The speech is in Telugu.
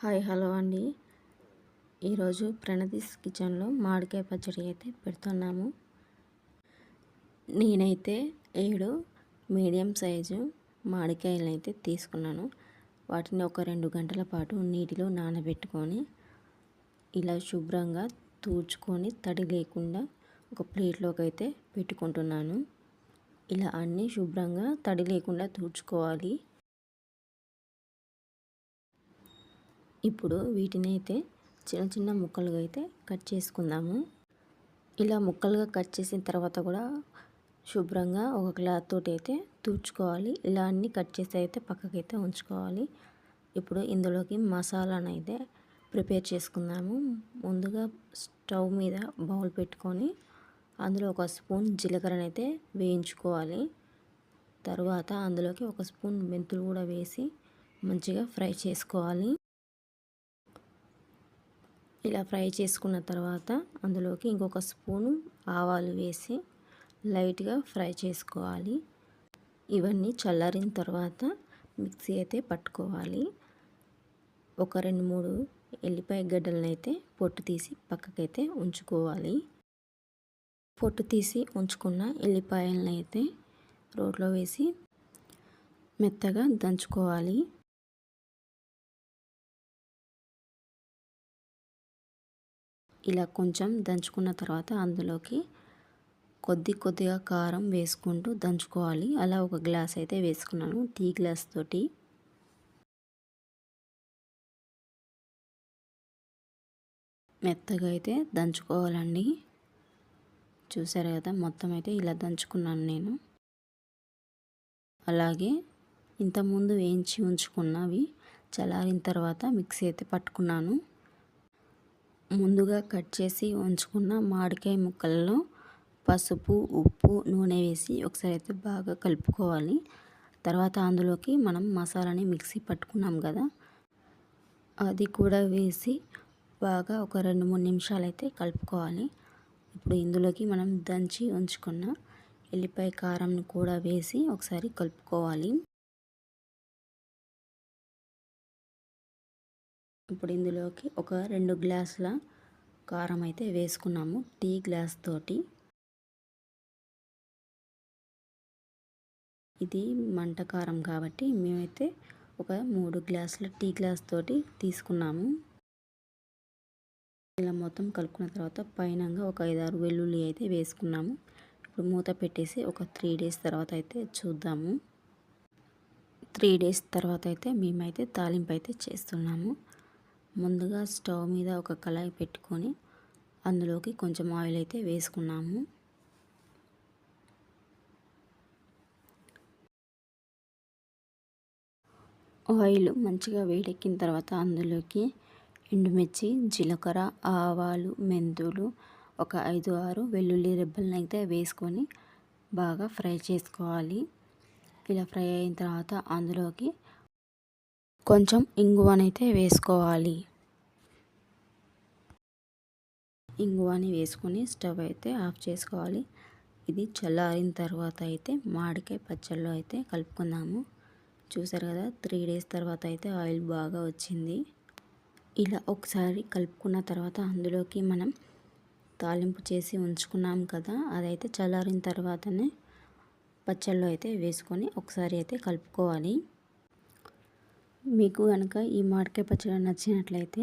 హాయ్ హలో అండి. ఈరోజు ప్రణదీస్ కిచెన్లో మామిడికాయ పచ్చడి అయితే పెడుతున్నాము. నేనైతే ఏడు మీడియం సైజు మామిడికాయలను అయితే తీసుకున్నాను. వాటిని ఒక రెండు గంటల పాటు నీటిలో నానబెట్టుకొని ఇలా శుభ్రంగా తూడ్చుకొని తడి లేకుండా ఒక ప్లేట్లోకి అయితే పెట్టుకుంటున్నాను. ఇలా అన్నీ శుభ్రంగా తడి లేకుండా తూర్చుకోవాలి ఇప్పుడు వీటిని అయితే చిన్న చిన్న ముక్కలుగా అయితే కట్ చేసుకుందాము. ఇలా ముక్కలుగా కట్ చేసిన తర్వాత కూడా శుభ్రంగా ఒక క్లాత్ తోటి అయితే తూర్చుకోవాలి ఇలా అన్నీ కట్ చేసి అయితే పక్కకైతే ఉంచుకోవాలి. ఇప్పుడు ఇందులోకి మసాలాను అయితే ప్రిపేర్ చేసుకుందాము. ముందుగా స్టవ్ మీద బౌల్ పెట్టుకొని అందులో ఒక స్పూన్ జీలకర్రను అయితే వేయించుకోవాలి. తర్వాత అందులోకి ఒక స్పూన్ మెంతులు కూడా వేసి మంచిగా ఫ్రై చేసుకోవాలి. ఇలా ఫ్రై చేసుకున్న తర్వాత అందులోకి ఇంకొక స్పూను ఆవాలు వేసి లైట్గా ఫ్రై చేసుకోవాలి. ఇవన్నీ చల్లారిన తర్వాత మిక్సీ అయితే పట్టుకోవాలి. ఒక రెండు మూడు ఎల్లిపాయ గడ్డలనైతే పొట్టు తీసి పక్కకైతే ఉంచుకోవాలి. పొట్టు తీసి ఉంచుకున్న ఎల్లిపాయలను అయితే రోట్లో వేసి మెత్తగా దంచుకోవాలి. ఇలా కొంచెం దంచుకున్న తర్వాత అందులోకి కొద్ది కొద్దిగా కారం వేసుకుంటూ దంచుకోవాలి. అలా ఒక గ్లాస్ అయితే వేసుకున్నాను. టీ గ్లాస్ తోటి. మెత్తగా అయితే దంచుకోవాలండి. చూసారు కదా మొత్తం అయితే ఇలా దంచుకున్నాను నేను. అలాగే ఇంతకుముందు వేయించి ఉంచుకున్నవి చల్లారిన తర్వాత మిక్సీ అయితే పట్టుకున్నాను. ముందుగా కట్ చేసి ఉంచుకున్న మామిడికాయ ముక్కల్లో పసుపు ఉప్పు నూనె వేసి ఒకసారి అయితే బాగా కలుపుకోవాలి. తర్వాత అందులోకి మనం మసాలాని మిక్సీ పట్టుకున్నాం కదా అది కూడా వేసి బాగా ఒక రెండు మూడు నిమిషాలు అయితే కలుపుకోవాలి. ఇప్పుడు ఇందులోకి మనం దంచి ఉంచుకున్న ఎల్లిపాయ కారం కూడా వేసి ఒకసారి కలుపుకోవాలి. ఇప్పుడు ఇందులోకి ఒక రెండు గ్లాసుల కారం అయితే వేసుకున్నాము టీ గ్లాస్ తోటి. ఇది మంట కారం కాబట్టి మేమైతే ఒక మూడు గ్లాసుల టీ గ్లాస్ తోటి తీసుకున్నాము. ఇలా మొత్తం కలుపుకున్న తర్వాత పైనంగా ఒక ఐదారు వెల్లుల్లి అయితే వేసుకున్నాము. ఇప్పుడు మూత పెట్టేసి ఒక త్రీ డేస్ తర్వాత అయితే చూద్దాము. త్రీ డేస్ తర్వాత అయితే మేమైతే తాలింపు అయితే చేస్తున్నాము. ముందుగా స్టవ్ మీద ఒక కళాయి పెట్టుకొని అందులోకి కొంచెం ఆయిల్ అయితే వేసుకున్నాము. ఆయిల్ మంచిగా వేడెక్కిన తర్వాత అందులోకి ఎండుమిర్చి జీలకర్ర ఆవాలు మెంతులు ఒక ఐదు ఆరు వెల్లుల్లి రెబ్బలను అయితే వేసుకొని బాగా ఫ్రై చేసుకోవాలి. ఇలా ఫ్రై అయిన తర్వాత అందులోకి కొంచెం ఇంగువనైతే వేసుకోవాలి. ఇంగువాని వేసుకొని స్టవ్ అయితే ఆఫ్ చేసుకోవాలి. ఇది చల్లారిన తర్వాత అయితే మామిడికాయ పచ్చళ్ళు అయితే కలుపుకుందాము. చూసారు కదా త్రీ డేస్ తర్వాత అయితే ఆయిల్ బాగా వచ్చింది. ఇలా ఒకసారి కలుపుకున్న తర్వాత అందులోకి మనం తాలింపు చేసి ఉంచుకున్నాం కదా అదైతే చల్లారిన తర్వాతనే పచ్చళ్ళు అయితే వేసుకొని ఒకసారి అయితే కలుపుకోవాలి. మీకు కనుక ఈ మామిడికాయ పచ్చడి నచ్చినట్లయితే